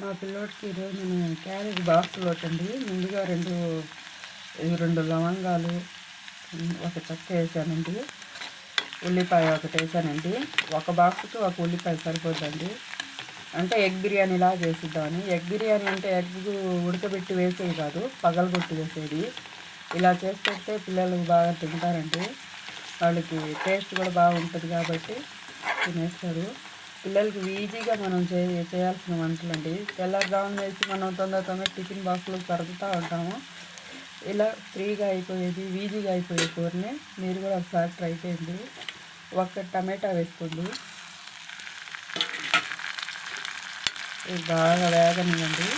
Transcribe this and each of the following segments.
మా పిల్లోడికి ఈరోజు నేను క్యారేజ్ బాక్స్లో అండి ముందుగా రెండు రెండు లవంగాలు ఒక చెక్క వేసానండి. ఉల్లిపాయ ఒకటి వేసానండి. ఒక బాక్స్కి ఒక ఉల్లిపాయ సరిపోద్దండి. అంటే ఎగ్ బిర్యానీలా చేసిద్దామని. ఎగ్ బిర్యానీ అంటే ఎగ్ ఉడకబెట్టి వేసేది కాదు పగలగొట్టి వేసేది. ఇలా చేసి పెడితే పిల్లలు బాగా తింటారండి. వాళ్ళకి టేస్ట్ కూడా బాగుంటుంది కాబట్టి తినేస్తారు. పిల్లలకి ఈజీగా మనం చే చేయాల్సిన వంటలు అండి. తెల్లవారుజామున వేసి మనం తొందర తొందర టిఫిన్ బాక్స్లో తరుగుతూ ఉంటాము. ఇలా ఫ్రీగా అయిపోయేది ఈజీగా అయిపోయే కూరని మీరు కూడా ఒకసారి ట్రై చేయండి. ఒక టమాటా వేసుకోండి. బాగా వేగనివ్వండి.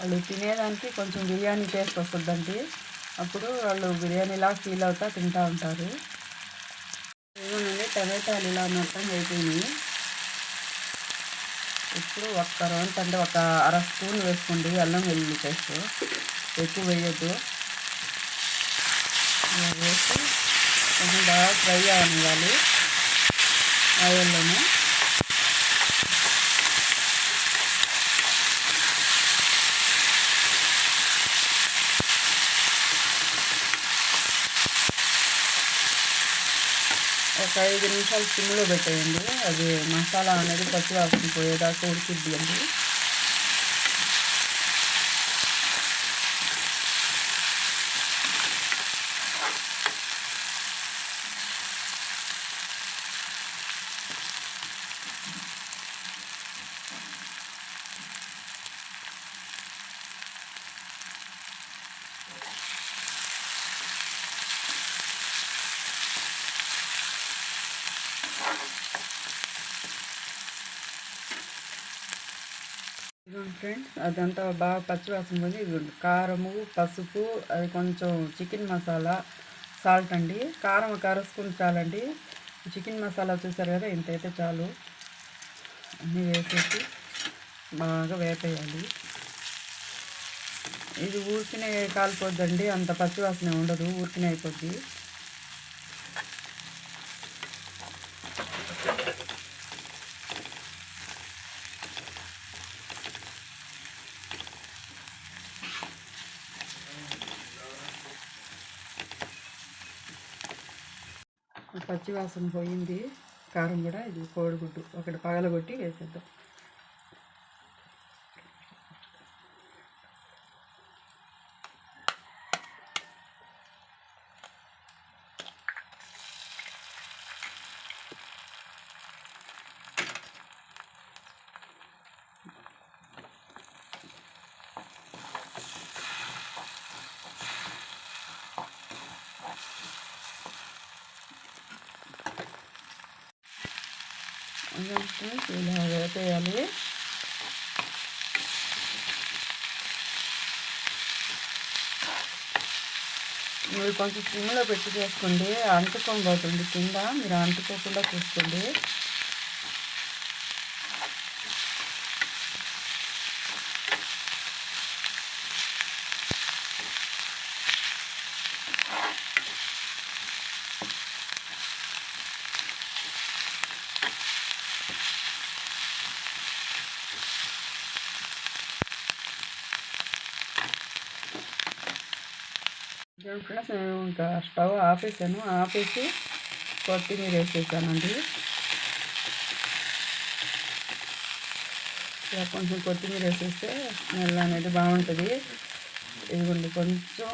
వాళ్ళు తినేదానికి కొంచెం బిర్యానీ టేస్ట్ వస్తుందండి. అప్పుడు వాళ్ళు బిర్యానీలా ఫీల్ అవుతా తింటూ ఉంటారు. ఏమోనండి టమాటాలు ఇలా మొత్తం అయిపోయినాయి. ఇప్పుడు ఒక్క రౌండ్ అంటే ఒక అర స్పూన్ వేసుకోండి అల్లం వెల్లుల్లి పేస్ట్. ఎక్కువ వేయద్దు. వేసి కొంచెం బాగా ఫ్రై అవ్వాలి. ఆయిల్లోనే. ఒక ఐదు నిమిషాలు సిమ్లో పెట్టేయండి. అది మసాలా అనేది పచ్చి వాసన పోయేదాకా ఉడికిద్ది అండి. ఫ్రెండ్స్ అదంతా బాగా పచ్చివాసన ఉంది ఇదిగోండి కారము పసుపు అది కొంచెం చికెన్ మసాలా సాల్ట్ అండి. కారం కరుసుకుని చాలండి. చికెన్ మసాలా చూసారు కదా ఇంత అయితే చాలు. అన్నీ వేసేసి బాగా వేపేయాలి. ఇది ఊరికినే కాలిపోద్దండి అంత పచ్చివాసన ఉండదు ఊరికినే అయిపోద్ది. పచ్చివాసన పోయింది కారం కూడా ఇది కోడిగుడ్డు ఒకటి పగలగొట్టి వేసేద్దాం. ఇలా వేపేయాలి మీరు కొంచెం సిమ్లో పెట్టి చేసుకోండి. అంటుకొని పోతుంది కింద. మీరు అంటుకోకుండా చూసుకోండి. ఫ్రెండ్స్ నేను ఇంకా స్టవ్ ఆపేసాను ఆపేసి కొత్తిమీర వేసేసానండి ఇలా కొంచెం కొత్తిమీర వేసేస్తే స్మెల్ అనేది బాగుంటుంది ఇదిగోండి కొంచెం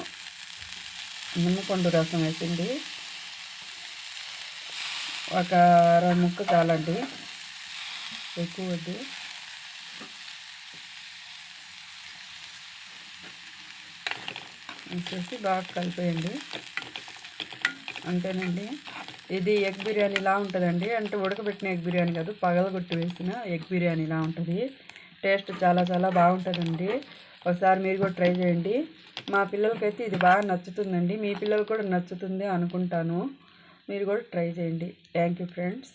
నిమ్మకొండ రసం వేసింది ఒక అర ముక్క చాలండి ఎక్కువ వద్దు వేసేసి బాగా కలిపేయండి. అంతేనండి. ఇది ఎగ్ బిర్యానీ ఇలా ఉంటుందండి. అంటే ఉడకబెట్టిన ఎగ్ బిర్యానీ కాదు పగలగొట్టి వేసిన ఎగ్ బిర్యానీ ఇలా ఉంటుంది. టేస్ట్ చాలా చాలా బాగుంటుందండి. ఒకసారి మీరు కూడా ట్రై చేయండి. మా పిల్లలకైతే ఇది బాగా నచ్చుతుందండి. మీ పిల్లలు కూడా నచ్చుతుంది అనుకుంటాను. మీరు కూడా ట్రై చేయండి. Thank you friends.